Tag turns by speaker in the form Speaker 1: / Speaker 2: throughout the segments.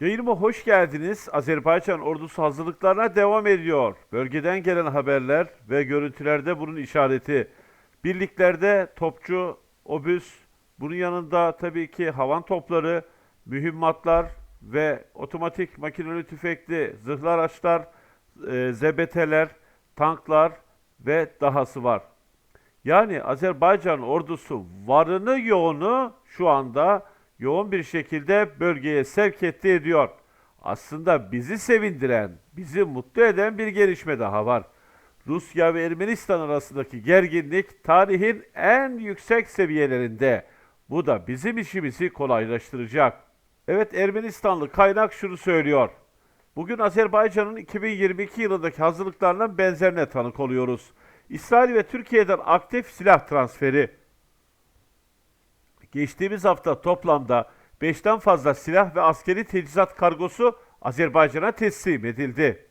Speaker 1: Yayınıma hoş geldiniz. Azerbaycan ordusu hazırlıklarına devam ediyor. Bölgeden gelen haberler ve görüntülerde bunun işareti. Birliklerde topçu, obüs, bunun yanında tabii ki havan topları, mühimmatlar ve otomatik makineli tüfekli zırhlı araçlar, e, ZBT'ler, tanklar ve dahası var. Yani Azerbaycan ordusu varını yoğunu şu anda yoğun bir şekilde bölgeye sevk etti ediyor. Aslında bizi sevindiren, bizi mutlu eden bir gelişme daha var. Rusya ve Ermenistan arasındaki gerginlik tarihin en yüksek seviyelerinde. Bu da bizim işimizi kolaylaştıracak. Evet Ermenistanlı kaynak şunu söylüyor. Bugün Azerbaycan'ın 2022 yılındaki hazırlıklarının benzerine tanık oluyoruz. İsrail ve Türkiye'den aktif silah transferi. Geçtiğimiz hafta toplamda 5'ten fazla silah ve askeri teçhizat kargosu Azerbaycan'a teslim edildi.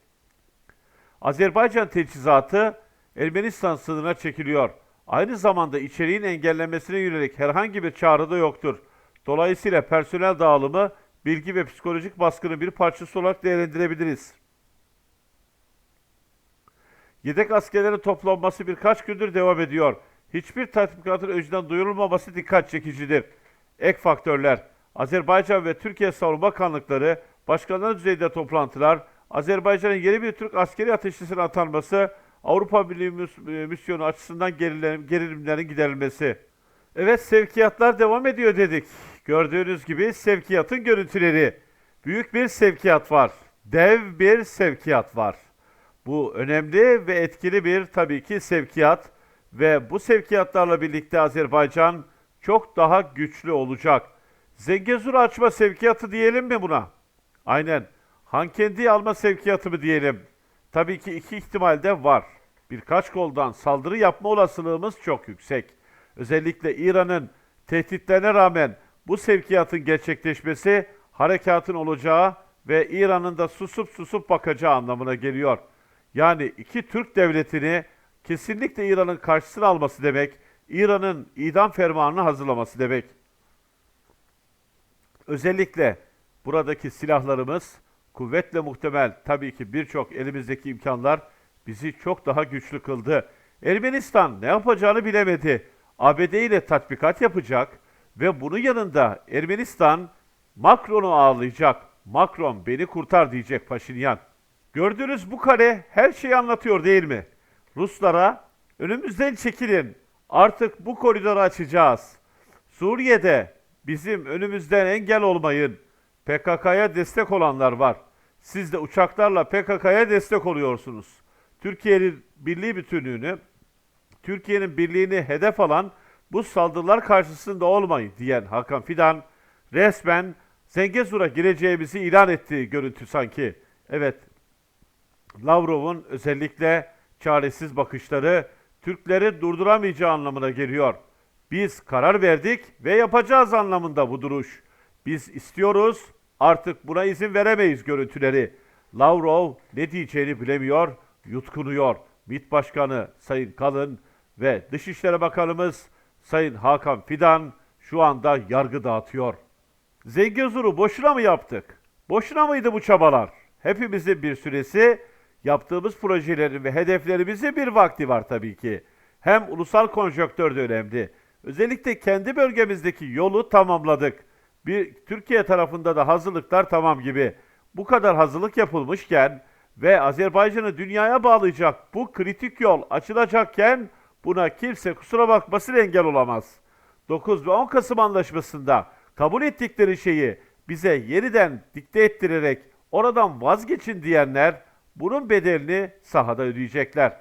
Speaker 1: Azerbaycan teçhizatı Ermenistan sınırına çekiliyor. Aynı zamanda içeriğin engellenmesine yönelik herhangi bir çağrı da yoktur. Dolayısıyla personel dağılımı bilgi ve psikolojik baskının bir parçası olarak değerlendirebiliriz. Yedek askerlerin toplanması birkaç gündür devam ediyor. Hiçbir tatbikatın önceden duyurulmaması dikkat çekicidir. Ek faktörler, Azerbaycan ve Türkiye Savunma Bakanlıkları, başkanlar düzeyinde toplantılar, Azerbaycan'ın yeni bir Türk askeri ateşçisine atanması, Avrupa Birliği e, misyonu açısından gerilim- gerilimlerin giderilmesi. Evet sevkiyatlar devam ediyor dedik. Gördüğünüz gibi sevkiyatın görüntüleri. Büyük bir sevkiyat var. Dev bir sevkiyat var. Bu önemli ve etkili bir tabii ki sevkiyat ve bu sevkiyatlarla birlikte Azerbaycan çok daha güçlü olacak. Zengezur açma sevkiyatı diyelim mi buna? Aynen. Hankendi alma sevkiyatı mı diyelim? Tabii ki iki ihtimal de var. Birkaç koldan saldırı yapma olasılığımız çok yüksek. Özellikle İran'ın tehditlerine rağmen bu sevkiyatın gerçekleşmesi harekatın olacağı ve İran'ın da susup susup bakacağı anlamına geliyor. Yani iki Türk devletini kesinlikle İran'ın karşısına alması demek, İran'ın idam fermanını hazırlaması demek. Özellikle buradaki silahlarımız kuvvetle muhtemel tabii ki birçok elimizdeki imkanlar bizi çok daha güçlü kıldı. Ermenistan ne yapacağını bilemedi. ABD ile tatbikat yapacak ve bunun yanında Ermenistan Macron'u ağırlayacak. Macron beni kurtar diyecek Paşinyan. Gördüğünüz bu kare her şeyi anlatıyor değil mi? Ruslara önümüzden çekilin. Artık bu koridoru açacağız. Suriye'de bizim önümüzden engel olmayın. PKK'ya destek olanlar var. Siz de uçaklarla PKK'ya destek oluyorsunuz. Türkiye'nin birliği bütünlüğünü, Türkiye'nin birliğini hedef alan bu saldırılar karşısında olmayın diyen Hakan Fidan resmen Zengezur'a gireceğimizi ilan ettiği görüntü sanki. Evet, Lavrov'un özellikle çaresiz bakışları Türkleri durduramayacağı anlamına geliyor. Biz karar verdik ve yapacağız anlamında bu duruş. Biz istiyoruz, artık buna izin veremeyiz görüntüleri. Lavrov ne diyeceğini bilemiyor, yutkunuyor. MİT Başkanı Sayın Kalın ve Dışişleri Bakanımız Sayın Hakan Fidan şu anda yargı dağıtıyor. Zengezur'u boşuna mı yaptık? Boşuna mıydı bu çabalar? Hepimizin bir süresi, yaptığımız projelerin ve hedeflerimizin bir vakti var tabii ki. Hem ulusal konjonktör de önemli. Özellikle kendi bölgemizdeki yolu tamamladık. Bir Türkiye tarafında da hazırlıklar tamam gibi. Bu kadar hazırlık yapılmışken ve Azerbaycan'ı dünyaya bağlayacak bu kritik yol açılacakken buna kimse kusura bakmasın engel olamaz. 9 ve 10 Kasım Anlaşması'nda kabul ettikleri şeyi bize yeniden dikte ettirerek oradan vazgeçin diyenler bunun bedelini sahada ödeyecekler.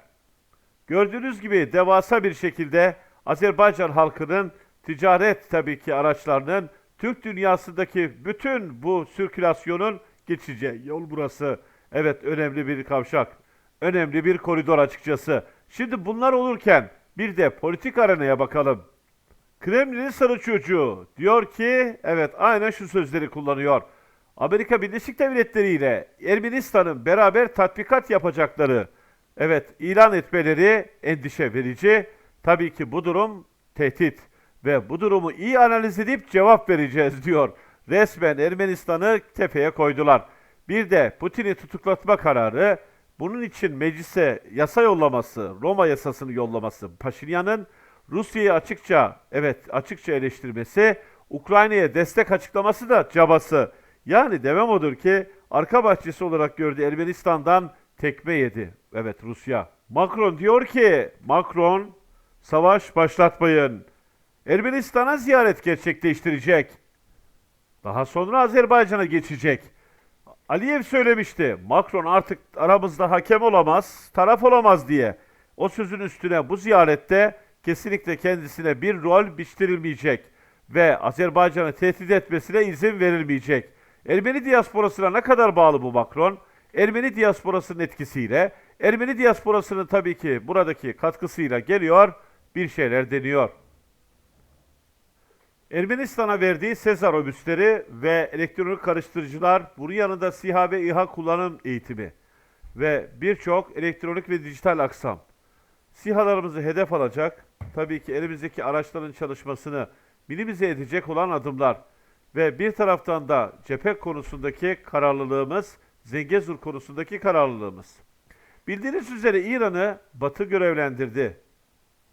Speaker 1: Gördüğünüz gibi devasa bir şekilde Azerbaycan halkının ticaret tabii ki araçlarının Türk dünyasındaki bütün bu sirkülasyonun geçeceği yol burası. Evet önemli bir kavşak. Önemli bir koridor açıkçası. Şimdi bunlar olurken bir de politik arenaya bakalım. Kremlin'in sarı çocuğu diyor ki, evet aynen şu sözleri kullanıyor. Amerika Birleşik Devletleri ile Ermenistan'ın beraber tatbikat yapacakları, evet ilan etmeleri endişe verici. Tabii ki bu durum tehdit ve bu durumu iyi analiz edip cevap vereceğiz diyor. resmen Ermenistan'ı tepeye koydular. Bir de Putin'i tutuklatma kararı, bunun için meclise yasa yollaması, Roma yasasını yollaması, Paşinyan'ın Rusya'yı açıkça, evet açıkça eleştirmesi, Ukrayna'ya destek açıklaması da cabası. Yani demem odur ki arka bahçesi olarak gördüğü Ermenistan'dan tekme yedi. Evet Rusya. Macron diyor ki, Macron savaş başlatmayın. Ermenistan'a ziyaret gerçekleştirecek. Daha sonra Azerbaycan'a geçecek. Aliyev söylemişti. Macron artık aramızda hakem olamaz, taraf olamaz diye. O sözün üstüne bu ziyarette kesinlikle kendisine bir rol biçtirilmeyecek ve Azerbaycan'ı tehdit etmesine izin verilmeyecek. Ermeni diasporasına ne kadar bağlı bu Macron? Ermeni diasporasının etkisiyle, Ermeni diasporasının tabii ki buradaki katkısıyla geliyor, bir şeyler deniyor. Ermenistan'a verdiği Sezar obüsleri ve elektronik karıştırıcılar, bunun yanında SİHA ve İHA kullanım eğitimi ve birçok elektronik ve dijital aksam. SİHA'larımızı hedef alacak, tabii ki elimizdeki araçların çalışmasını minimize edecek olan adımlar ve bir taraftan da cephe konusundaki kararlılığımız, Zengezur konusundaki kararlılığımız. Bildiğiniz üzere İran'ı Batı görevlendirdi.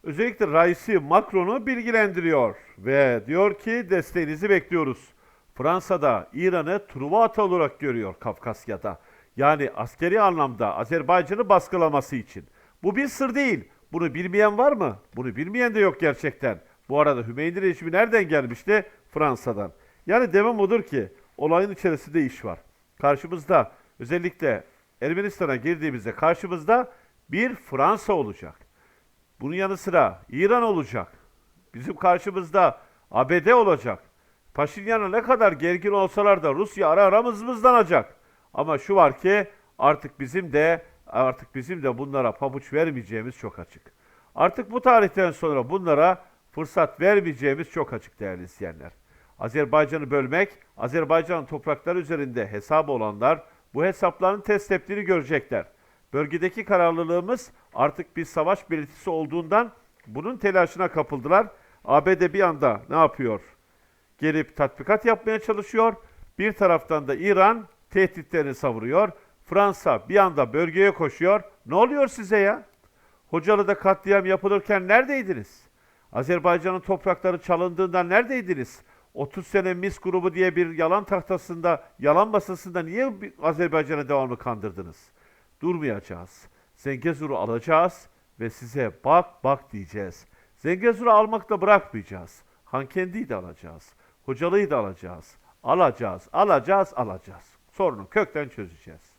Speaker 1: Özellikle Raisi Macron'u bilgilendiriyor ve diyor ki desteğinizi bekliyoruz. Fransa'da İran'ı Truva atı olarak görüyor Kafkasya'da. Yani askeri anlamda Azerbaycan'ı baskılaması için. Bu bir sır değil. Bunu bilmeyen var mı? Bunu bilmeyen de yok gerçekten. Bu arada Hümeyni rejimi nereden gelmişti? Fransa'dan. Yani demem odur ki olayın içerisinde iş var. Karşımızda özellikle Ermenistan'a girdiğimizde karşımızda bir Fransa olacak. Bunun yanı sıra İran olacak. Bizim karşımızda ABD olacak. Paşinyan'a ne kadar gergin olsalar da Rusya ara ara mızmızlanacak. Ama şu var ki artık bizim de artık bizim de bunlara pabuç vermeyeceğimiz çok açık. Artık bu tarihten sonra bunlara fırsat vermeyeceğimiz çok açık değerli izleyenler. Azerbaycan'ı bölmek, Azerbaycan'ın toprakları üzerinde hesabı olanlar bu hesapların test teptiğini görecekler. Bölgedeki kararlılığımız artık bir savaş belirtisi olduğundan bunun telaşına kapıldılar. ABD bir anda ne yapıyor? Gelip tatbikat yapmaya çalışıyor. Bir taraftan da İran tehditlerini savuruyor. Fransa bir anda bölgeye koşuyor. Ne oluyor size ya? Hocalı'da katliam yapılırken neredeydiniz? Azerbaycan'ın toprakları çalındığında neredeydiniz? 30 sene mis grubu diye bir yalan tahtasında, yalan masasında niye Azerbaycan'a devamlı kandırdınız? Durmayacağız. Zengezur'u alacağız ve size bak bak diyeceğiz. Zengezur'u almakla bırakmayacağız. Hankendi'yi de alacağız. Hocalı'yı da alacağız. Alacağız, alacağız, alacağız. Sorunu kökten çözeceğiz.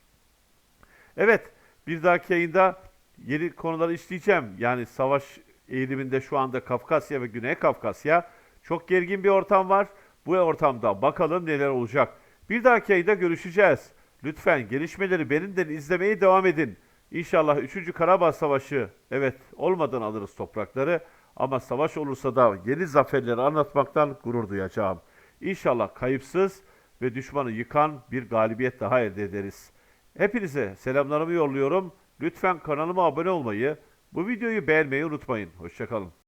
Speaker 1: Evet, bir dahaki yayında yeni konuları işleyeceğim. Yani savaş eğiliminde şu anda Kafkasya ve Güney Kafkasya çok gergin bir ortam var. Bu ortamda bakalım neler olacak. Bir dahaki yayında görüşeceğiz. Lütfen gelişmeleri benimden izlemeye devam edin. İnşallah 3. Karabağ Savaşı evet olmadan alırız toprakları ama savaş olursa da yeni zaferleri anlatmaktan gurur duyacağım. İnşallah kayıpsız ve düşmanı yıkan bir galibiyet daha elde ederiz. Hepinize selamlarımı yolluyorum. Lütfen kanalıma abone olmayı, bu videoyu beğenmeyi unutmayın. Hoşçakalın.